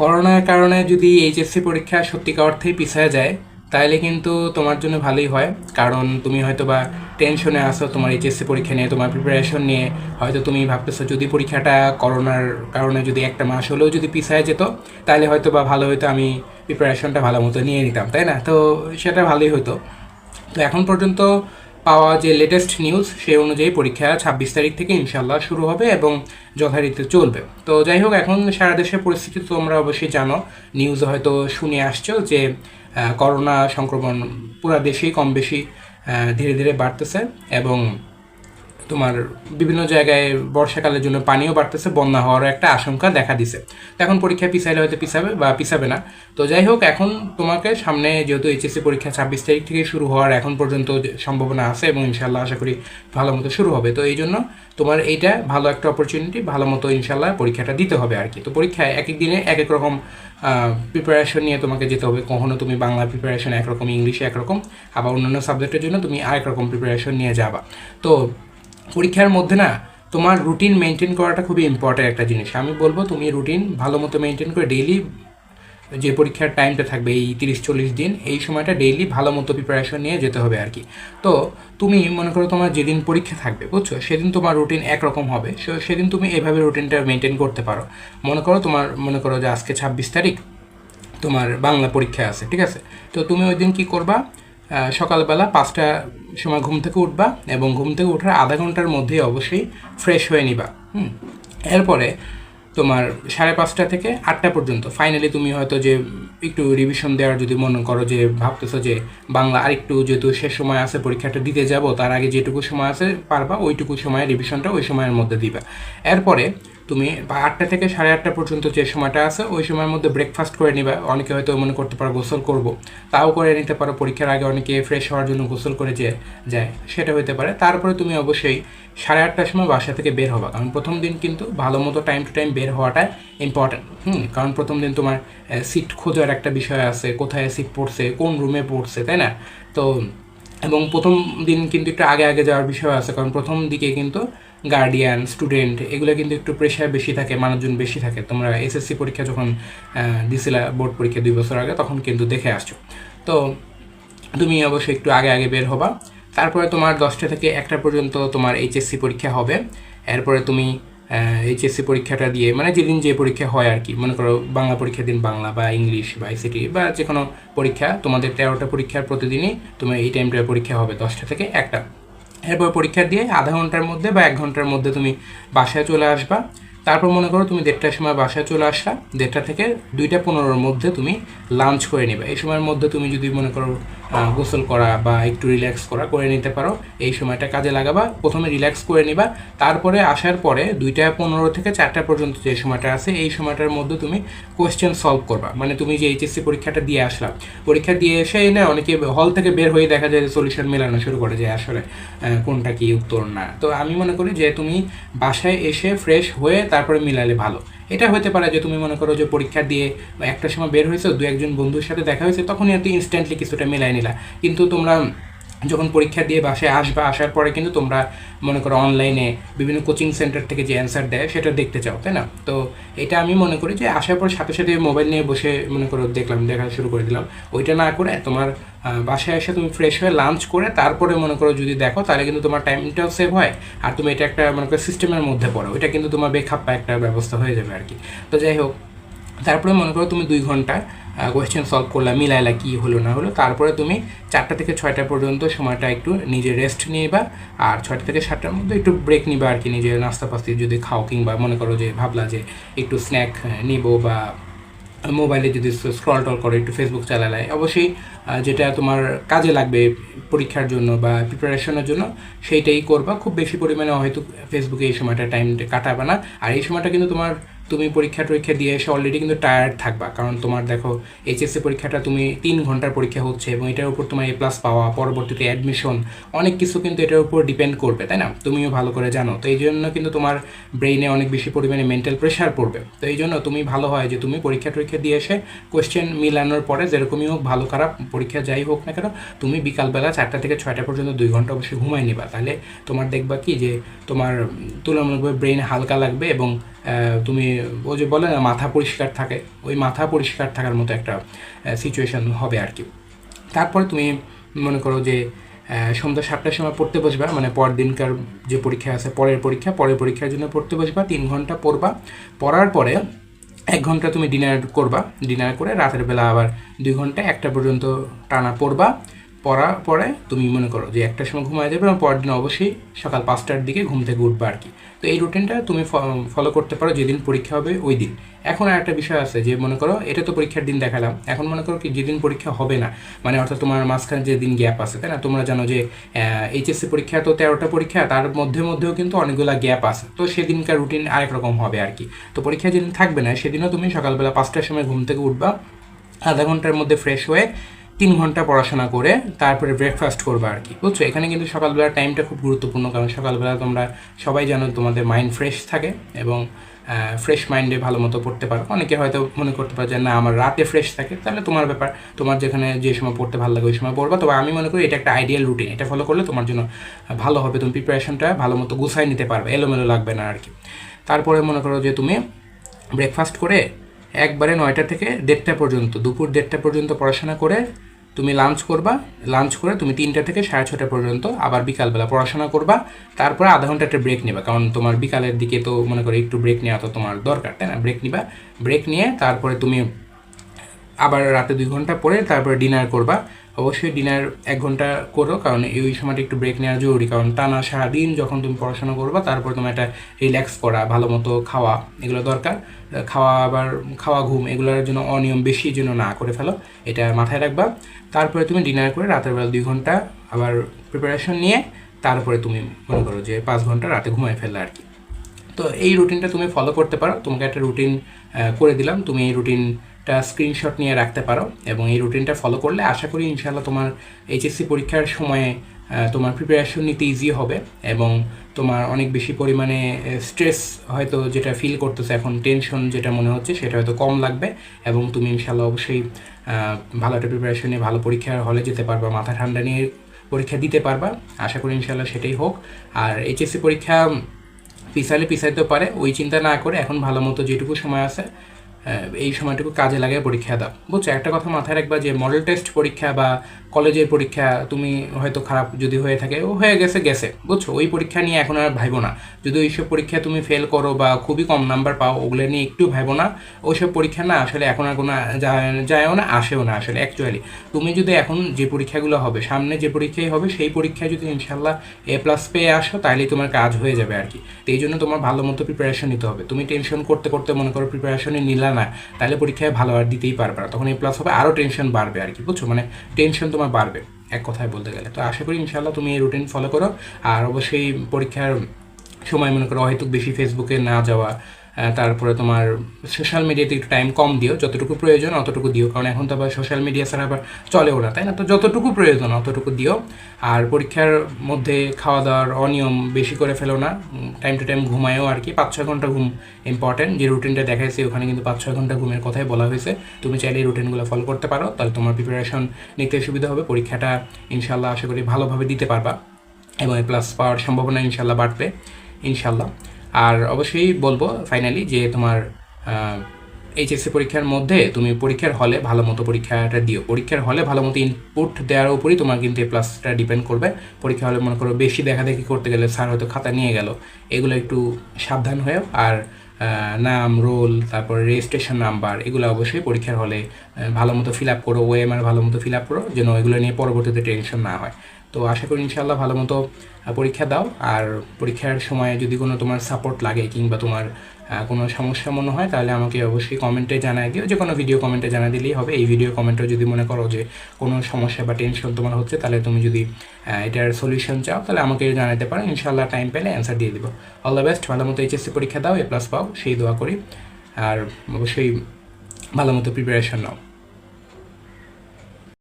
করোনার কারণে যদি এইচএসসি পরীক্ষা সত্যিকার অর্থেই পিছিয়ে যায় তাহলে কিন্তু তোমার জন্য ভালোই হয়। কারণ তুমি হয়তো বা টেনশনে আসো তোমার এইচএসসি পরীক্ষা নিয়ে, তোমার প্রিপারেশন নিয়ে। হয়তো তুমি ভাবতেছো, যদি পরীক্ষাটা করোনার কারণে যদি একটা মাস হলেও যদি পিছিয়ে যেত তাহলে হয়তো বা ভালো হতো আমি প্রিপারেশনটা ভালো মতো নিয়ে নিতাম, তাই না? তো সেটা ভালোই হতো তো এখন পর্যন্ত পাওয়া যে লেটেস্ট নিউজ সেই অনুযায়ী পরীক্ষা ছাব্বিশ তারিখ থেকে ইনশাল্লাহ শুরু হবে এবং যথারীতি চলবে। তো যাই হোক, এখন সারা দেশের পরিস্থিতি তোমরা অবশ্যই জানো। নিউজ হয়তো শুনে আসছো যে করোনা সংক্রমণ পুরা দেশেই কম বেশি ধীরে ধীরে বাড়তেছে এবং তোমার বিভিন্ন জায়গায় বর্ষাকালের জন্য পানিও বাড়তেছে, বন্যা হওয়ারও একটা আশঙ্কা দেখা দিছে। তো এখন পরীক্ষা পিছাইলে হয়তো পিছাবে বা পিছাবে না। তো যাই হোক, এখন তোমাকে সামনে যেহেতু এইচএসসি পরীক্ষা ছাব্বিশ তারিখ থেকে শুরু হওয়ার এখন পর্যন্ত সম্ভাবনা আছে এবং ইনশাল্লাহ আশা করি ভালো মতো শুরু হবে। তো এই জন্য তোমার এইটা ভালো একটা অপরচুনিটি ভালো মতো ইনশাল্লাহ পরীক্ষাটা দিতে হবে আর কি তো পরীক্ষায় এক এক দিনে এক এক রকম প্রিপারেশন নিয়ে তোমাকে যেতে হবে। কখনো তুমি বাংলা প্রিপারেশন একরকম ইংলিশে একরকম, আবার অন্যান্য সাবজেক্টের জন্য তুমি আরেক রকম প্রিপারেশন নিয়ে যাবা। তো পরীক্ষার মধ্যে না তোমার রুটিন মেনটেন করাটা খুবই ইম্পর্ট্যান্ট একটা জিনিস। আমি বলব তুমি রুটিন ভালো মতো মেনটেন করে ডেইলি যে পরীক্ষার টাইমটা থাকবে, এই তিরিশ চল্লিশ দিন, এই সময়টা ডেইলি ভালো মতো প্রিপারেশন নিয়ে যেতে হবে আর কি। তো তুমি মনে করো তোমার যেদিন পরীক্ষা থাকবে, বুঝছ? সেদিন তোমার রুটিন একরকম হবে। সো, সেদিন তুমি এভাবে রুটিনটা মেনটেন করতে পারো। মনে করো তোমার, মনে করো যে আজকে ছাব্বিশ তারিখ, তোমার বাংলা পরীক্ষা আছে, ঠিক আছে? তো তুমি ওই দিন কী করবা? সকালবেলা পাঁচটা সময় ঘুম থেকে উঠবা এবং ঘুম থেকে ওঠার আধা ঘণ্টার মধ্যেই অবশ্যই ফ্রেশ হয়ে নিবা, হুম? এরপরে তোমার সাড়ে পাঁচটা থেকে আটটা পর্যন্ত। ফাইনালি তুমি হয়তো যে একটু রিভিশন দেওয়ার যদি মনে করো, যে ভাবতেছো যে বাংলা আরেকটু যেহেতু শেষ সময় আছে, পরীক্ষাটা দিতে যাব, তার আগে যেটুকু সময় আছে পারবা, ওইটুকু সময় রিভিশনটা ওই সময়ের মধ্যে দিবা। এরপরে তুমি আটটা থেকে সাড়ে আটটা পর্যন্ত যে সময়টা আছে, ওই সময়ের মধ্যে ব্রেকফাস্ট করে নিবা। অনেকে হয়তো মনে করতে পারো গোসল করব। তাও করে নিতে পারো, পরীক্ষার আগে অনেকে ফ্রেশ হওয়ার জন্য গোসল করে যে যায়, সেটা হতে পারে। তারপরে তুমি অবশ্যই সাড়ে আটটার সময় বাসা থেকে বের হবা। কারণ প্রথম দিন কিন্তু ভালো মতো টাইম টু টাইম বের হওয়াটা ইম্পর্ট্যান্ট হুম, কারণ প্রথম দিন তোমার সিট খোঁজার একটা বিষয় আছে, কোথায় সিট পড়ছে, কোন রুমে পড়ছে, তাই না? তো, এবং প্রথম দিন কিন্তু একটু আগে আগে যাওয়ার বিষয় আছে। কারণ প্রথম দিকে কিন্তু গার্ডিয়ান স্টুডেন্ট এগুলো কিন্তু একটু প্রেশার বেশি থাকে, মানুষজন বেশি থাকে। তোমরা এসএসসি পরীক্ষা যখন দিছিলা বোর্ড পরীক্ষা দুই বছর আগে, তখন কিন্তু দেখে আসছো। তো তুমি অবশ্যই একটু আগে আগে বের হবা। তারপরে তোমার দশটা থেকে একটা পর্যন্ত তোমার এইচএসসি পরীক্ষা হবে। এরপরে তুমি এইচএসসি পরীক্ষাটা দিয়ে মানে যেদিন যে পরীক্ষা হয় আর কি, মনে করো বাংলা পরীক্ষার দিন, বাংলা বা ইংলিশ বা আইসিটি বা যে কোনো পরীক্ষা, তোমাদের তেরোটা পরীক্ষার প্রতিদিনই তোমার এই টাইমটার পরীক্ষা হবে, দশটা থেকে একটা। এরপর পরীক্ষা দিয়ে আধা ঘণ্টার মধ্যে বা এক ঘণ্টার মধ্যে তুমি বাসায় চলে আসবা। তারপর মনে করো তুমি দেড়টার সময় বাসায় চলে আসলা, দেড়টা থেকে দুইটা পনেরোর মধ্যে তুমি লাঞ্চ করে নিবে। এই সময়ের মধ্যে তুমি যদি মনে করো গোসল করা বা একটু রিল্যাক্স করা করে নিতে পারো। এই সময়টা কাজে লাগাবা। প্রথমে রিল্যাক্স করে নিবা। তারপরে আসার পরে দুইটা পনেরো থেকে চারটা পর্যন্ত যে সময়টা আছে, এই সময়টার মধ্যে তুমি কোয়েশ্চেন সলভ করবা। মানে তুমি যে এইচএসসি পরীক্ষাটা দিয়ে আসলাম পরীক্ষা দিয়ে এসে না অনেকে হল থেকে বের হয়ে দেখা যায় যে সলিউশন মেলানো শুরু করে যে আসলে কোনটা কি উত্তর না। তো আমি মনে করি যে তুমি বাসায় এসে ফ্রেশ হয়ে তারপরে মিলালে ভালো। এটা হতে পারে যে তুমি মনে করো যে পরীক্ষা দিয়ে একটা সময় বের হয়েছে, দু একজন বন্ধুর সাথে দেখা হয়েছে, তখনই তুই ইনস্ট্যান্টলি কিছুটা মেলায় নিলা। কিন্তু তোমরা যখন পরীক্ষা দিয়ে বাসায় আসবা, আসার পরে কিন্তু তোমরা মনে করো অনলাইনে বিভিন্ন কোচিং সেন্টার থেকে যে অ্যান্সার দেয়, সেটা দেখতে চাও, তাই না? তো এটা আমি মনে করি যে আসার পর সাথে সাথে মোবাইল নিয়ে বসে মনে করো দেখলাম, দেখা শুরু করে দিলাম। ওইটা না করে তোমার বাসায় এসে তুমি ফ্রেশ হয়ে লাঞ্চ করে তারপরে মনে করো যদি দেখো, তাহলে কিন্তু তোমার টাইমটাও সেভ হয় আর তুমি এটা একটা মনে করো সিস্টেমের মধ্যে পড়ো। ওইটা কিন্তু তোমার বেখাপ্পা একটা ব্যবস্থা হয়ে যাবে আর কি। তো যাই হোক, তারপরে মনে করো তুমি দুই ঘণ্টা কোয়েশ্চেন সলভ করলা মিলাইলা কি হলো না হলো। তারপরে তুমি চারটা থেকে ছয়টা পর্যন্ত সময়টা একটু নিজে রেস্ট নিবা, আর ছয়টা থেকে সাতটার মধ্যে একটু ব্রেক নিবা আর কি, নিজে নাস্তা পাস্তি যদি খাও কিংবা মনে করো যে ভাবলা যে একটু স্ন্যাক নিবো বা মোবাইলে যদি স্ক্রল টল করে, একটু ফেসবুক চালালে। অবশ্যই যেটা তোমার কাজে লাগবে পরীক্ষার জন্য বা প্রিপারেশনের জন্য, সেইটাই করবা। খুব বেশি পরিমাণে হয়তো ফেসবুকে এই সময়টা টাইম কাটাবে না। আর এই সময়টা কিন্তু তোমার তুমি পরীক্ষা টরীক্ষা দিয়ে এসে অলরেডি কিন্তু টায়ার্ড থাকবা। কারণ তোমার দেখো এইচএসসি পরীক্ষাটা তুমি তিন ঘণ্টার পরীক্ষা হচ্ছে এবং এটার উপর তোমার এ প্লাস পাওয়া, পরবর্তীতে অ্যাডমিশন অনেক কিছু কিন্তু এটার উপর ডিপেন্ড করবে, তাই না? তুমিও ভালো করে জানো। তো এই জন্য কিন্তু তোমার ব্রেইনে অনেক বেশি পরিমাণে মেন্টাল প্রেশার পড়বে। তো এই জন্য তুমি ভালো হয় যে তুমি পরীক্ষা টরীক্ষা দিয়ে এসে কোয়েশ্চেন মিলানোর পরে যেরকমই হোক, ভালো খারাপ পরীক্ষা যাই হোক না কেন, তুমি বিকালবেলা চারটা থেকে ছয়টা পর্যন্ত দুই ঘণ্টা অবশ্যই ঘুমাই নিবা। তাহলে তোমার দেখবা কি যে তোমার তুলনামূলকভাবে ব্রেন হালকা লাগবে এবং তুমি ও যে বলে না, মাথা পরিষ্কার থাকে, ওই মাথা পরিষ্কার থাকার মতো একটা সিচুয়েশন হবে আর কি। তারপরে তুমি মনে করো যে সন্ধ্যা সাতটার সময় পড়তে বসবা মানে পরের দিনকার যে পরীক্ষা আছে, পরের পরীক্ষা, পরের পরীক্ষার জন্য পড়তে বসবা, তিন ঘণ্টা পড়বা, পড়ার পরে এক ঘণ্টা তুমি ডিনার করবা ডিনার করে রাতের বেলা আবার দুই ঘণ্টা, একটা পর্যন্ত টানা পড়বা পড়া পরে তুমি মনে করো যে একটার সময় ঘুমায় যাবে এবং পরের দিন অবশ্যই সকাল পাঁচটার দিকে ঘুম থেকে উঠবে আর কি। তো এই রুটিনটা তুমি ফলো করতে পারো যেদিন পরীক্ষা হবে ওই দিন। এখন আর একটা বিষয় আছে যে মনে করো এটা তো পরীক্ষার দিন দেখালাম। এখন মনে করো কি যেদিন পরীক্ষা হবে না মানে অর্থাৎ তোমার মাঝখানে যে দিন গ্যাপ আছে, তাই না? তোমরা জানো যে এইচএসসি পরীক্ষা তো তেরোটা পরীক্ষা, তার মধ্যে মধ্যেও কিন্তু অনেকগুলো গ্যাপ আছে। তো সেদিনকার রুটিন আরেক রকম হবে আর কি। তো পরীক্ষা যেদিন থাকবে না, সেদিনও তুমি সকালবেলা পাঁচটার সময় ঘুম থেকে উঠবা, আধা ঘণ্টার মধ্যে ফ্রেশ হয়ে তিন ঘণ্টা পড়াশোনা করে তারপরে ব্রেকফাস্ট করবা আর কি। বুঝছ? এখানে কিন্তু সকালবেলার টাইমটা খুব গুরুত্বপূর্ণ, কারণ সকালবেলা তোমরা সবাই জানো তোমাদের মাইন্ড ফ্রেশ থাকে এবং ফ্রেশ মাইন্ডে ভালো মতো পড়তে পারো। অনেকে হয়তো মনে করতে পারে যে, না, আমার রাতে ফ্রেশ থাকে। তাহলে তোমার ব্যাপার, তোমার যেখানে যে সময় পড়তে ভালো লাগে, ওই সময় পড়বা। তবে আমি মনে করি এটা একটা আইডিয়াল রুটিন এটা ফলো করলে তোমার জন্য ভালো হবে। তুমি প্রিপারেশনটা ভালো মতো গুছাই নিতে পারবে। এলোমেলো লাগবে না আর কি। তারপরে মনে করো যে, তুমি ব্রেকফাস্ট করে একবারে নয়টা থেকে দেড়টা পর্যন্ত, দুপুর দেড়টা পর্যন্ত পড়াশোনা করে তুমি লাঞ্চ করবা লাঞ্চ করে তুমি তিনটা থেকে সাড়ে ছটা পর্যন্ত আবার বিকালবেলা পড়াশোনা করবা, তারপরে আধা ঘণ্টা একটা ব্রেক নেবা, কারণ তোমার বিকালের দিকে তো মনে করো একটু ব্রেক নেওয়া তো তোমার দরকার, তাই না? ব্রেক নিবা ব্রেক নিয়ে তারপরে তুমি আবার রাতে দুই ঘণ্টা পরে তারপরে ডিনার করবা অবশ্যই ডিনার এক ঘণ্টা করো, কারণ এই সময়টা একটু ব্রেক নেওয়া জরুরি। কারণ টানা সারাদিন যখন তুমি পড়াশোনা করবা, তারপর তোমার একটা রিল্যাক্স করা, ভালো মতো খাওয়া, এগুলো দরকার। খাওয়া আবার, খাওয়া, ঘুম, এগুলোর জন্য অনিয়ম বেশি যেন না করে ফেলো, এটা মাথায় রাখবা। তারপরে তুমি ডিনার করে রাতের বেলা দুই ঘণ্টা আবার প্রিপারেশন নিয়ে, তারপরে তুমি মনে করো যে পাঁচ ঘণ্টা রাতে ঘুমায় ফেললে আর কি। তো এই রুটিনটা তুমি ফলো করতে পারো। তোমাকে একটা রুটিন করে দিলাম। তুমি এই রুটিনটা স্ক্রিনশট নিয়ে রাখতে পারো এবং এই রুটিনটা ফলো করলে আশা করি ইনশাল্লাহ তোমার এইচএসসি পরীক্ষার সময়ে তোমার প্রিপারেশন নিতে ইজি হবে এবং তোমার অনেক বেশি পরিমাণে স্ট্রেস হয়তো যেটা ফিল করতেছে এখন টেনশন যেটা মনে হচ্ছে সেটা হয়তো কম লাগবে এবং তুমি ইনশাল্লাহ অবশ্যই ভালো একটা প্রিপারেশন নিয়ে ভালো পরীক্ষার হলে যেতে পারবা, মাথা ঠান্ডা নিয়ে পরীক্ষা দিতে পারবা, আশা করি ইনশাল্লাহ সেটাই হোক। আর এইচএসসি পরীক্ষা পিছালে পিছাইতেও পারে, ওই চিন্তা না করে এখন ভালো মতো যেটুকু সময় আছে এই সময়টুকু কাজে লাগিয়ে পরীক্ষা দাও বুঝছ? একটা কথা মাথায় রাখবা যে মডেল টেস্ট পরীক্ষা বা কলেজের পরীক্ষা তুমি হয়তো খারাপ যদি হয়ে থাকে, ও হয়ে গেছে গেছে। বুঝছ? ওই পরীক্ষা নিয়ে এখন আর ভাইবো না। যদি ওইসব পরীক্ষা তুমি ফেল করো বা খুবই কম নাম্বার পাও, ওগুলো নিয়ে একটু ভাইবো না। ওইসব পরীক্ষা না আসলে এখন আর কোনো যায়- যায়ও না, আসেও না আসলে অ্যাকচুয়ালি তুমি যদি এখন যে পরীক্ষাগুলো হবে, সামনে যে পরীক্ষাই হবে, সেই পরীক্ষায় যদি ইনশাল্লাহ এ প্লাস পেয়ে আসো তাহলেই তোমার কাজ হয়ে যাবে আর কি। তো এই জন্য তোমার ভালো মতো প্রিপারেশন নিতে হবে। তুমি টেনশন করতে করতে মনে করো প্রিপারেশনে নিলা না, তাহলে পরীক্ষায় ভালো আর দিতেই পারবে না। তখন এ প্লাস হবে আরও টেনশন বাড়বে আর কি, বুঝছ? মানে টেনশন তোমার বাড়বে, এক কথায় বলতে গেলে। তো আশা করি ইনশাল্লাহ তুমি এই রুটিন ফলো করো। আর অবশ্যই পরীক্ষার সময় মনে করো হয়তো বেশি ফেসবুকে না যাওয়া তারপরে তোমার সোশ্যাল মিডিয়াতে একটু টাইম কম দিও, যতটুকু প্রয়োজন অতটুকু দিও। কারণ এখন তো আবার সোশ্যাল মিডিয়া ছাড়া আবার চলেও না, তাই না? তো যতটুকু প্রয়োজন অতটুকু দিও। আর পরীক্ষার মধ্যে খাওয়া দাওয়ার অনিয়ম বেশি করে ফেলো না। টাইম টু টাইম ঘুমায়ও আর কি। পাঁচ ছয় ঘণ্টা ঘুম ইম্পর্টেন্ট যে রুটিনটা দেখাইছি, ওখানে কিন্তু পাঁচ ছয় ঘণ্টা ঘুমের কথাই বলা হয়েছে। তুমি চাইলে এই রুটিনগুলো ফলো করতে পারো। তাহলে তোমার প্রিপারেশন নিতে সুবিধা হবে। পরীক্ষাটা ইনশাল্লাহ আশা করি ভালোভাবে দিতে পারবা। এবং প্লাস পাওয়ার সম্ভাবনা ইনশাল্লাহ বাড়বে। ইনশাল্লাহ আর অবশ্যই বলব ফাইনালি যে তোমার এইচএসসি পরীক্ষার মধ্যে তুমি পরীক্ষার হলে ভালো মতো পরীক্ষাটা দিও। পরীক্ষার হলে ভালো মতো ইনপুট দেওয়ার উপরই তোমার কিন্তু এই প্লাসটা ডিপেন্ড করবে। পরীক্ষা হলে মনে করো বেশি দেখাদেখি করতে গেলে স্যার হয়তো খাতা নিয়ে গেল। এগুলো একটু সাবধান হয়েও আর নাম রোল তারপর রেজিস্ট্রেশন নাম্বার এগুলো অবশ্যই পরীক্ষার হলে ভালো মতো ফিল আপ করো ওএমআর ভালো মতো ফিল আপ করো, যেন এগুলো নিয়ে পরবর্তীতে টেনশন না হয়। তো আশা করি ইনশাল্লাহ ভালো মতো পরীক্ষা দাও। আর পরীক্ষার সময় যদি কোনো তোমার সাপোর্ট লাগে কিংবা তোমার কোনো সমস্যা মনে হয়, তাহলে আমাকে অবশ্যই কমেন্টে জানাই দিও। যে কোনো ভিডিও কমেন্টে জানা দিলেই হবে। এই ভিডিও কমেন্টেও যদি মনে করো যে কোনো সমস্যা বা টেনশন তোমার হচ্ছে, তাহলে তুমি যদি এটার সলিউশন চাও, তাহলে আমাকে জানাতে পারো। ইনশাল্লাহ টাইম পেলে অ্যান্সার দিয়ে দিব। অল দ্য বেস্ট ভালো মতো এইচএসসি পরীক্ষা দাও এ প্লাস পাও, সেই দোয়া করি। আর অবশ্যই ভালো মতো প্রিপারেশন নাও।